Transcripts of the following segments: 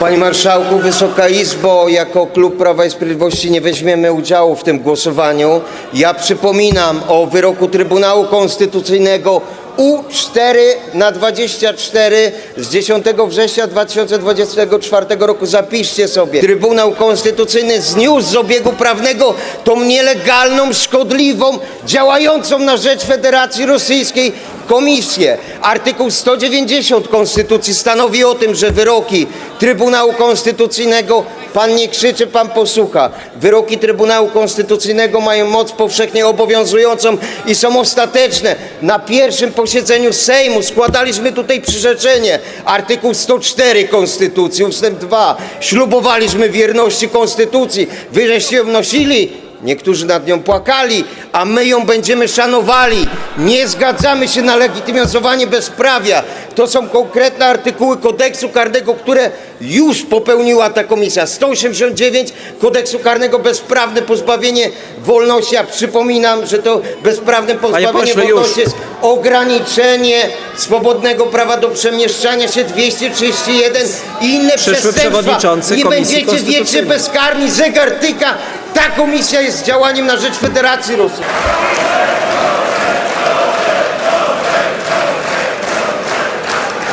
Panie Marszałku, Wysoka Izbo, jako Klub Prawa i Sprawiedliwości nie weźmiemy udziału w tym głosowaniu. Ja przypominam o wyroku Trybunału Konstytucyjnego U4 na 24 z 10 września 2024 roku. Zapiszcie sobie. Trybunał Konstytucyjny zniósł z obiegu prawnego tą nielegalną, szkodliwą, działającą na rzecz Federacji Rosyjskiej komisję. Artykuł 190 Konstytucji stanowi o tym, że wyroki Trybunału Konstytucyjnego, pan nie krzyczy, pan posłucha, wyroki Trybunału Konstytucyjnego mają moc powszechnie obowiązującą i są ostateczne. Na pierwszym posiedzeniu Sejmu składaliśmy tutaj przyrzeczenie. Artykuł 104 Konstytucji, ustęp 2. Ślubowaliśmy wierności Konstytucji. Wy żeście ją nosili, Niektórzy nad nią płakali, a my ją będziemy szanowali. Nie zgadzamy się na legitymizowanie bezprawia. To są konkretne artykuły kodeksu karnego, które już popełniła ta komisja. 189 kodeksu karnego bezprawne pozbawienie wolności. Ja przypominam, że to bezprawne pozbawienie pośle, już. wolności jest ograniczenie swobodnego prawa do przemieszczania się 231 i inne Przyszły przestępstwa. przewodniczący Nie Komisji będziecie wiecznie Konstytucyjnej. bezkarni, zegar tyka. Ta komisja jest działaniem na rzecz Federacji Rosyjskiej.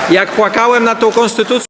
Jak płakałem na tą konstytucję,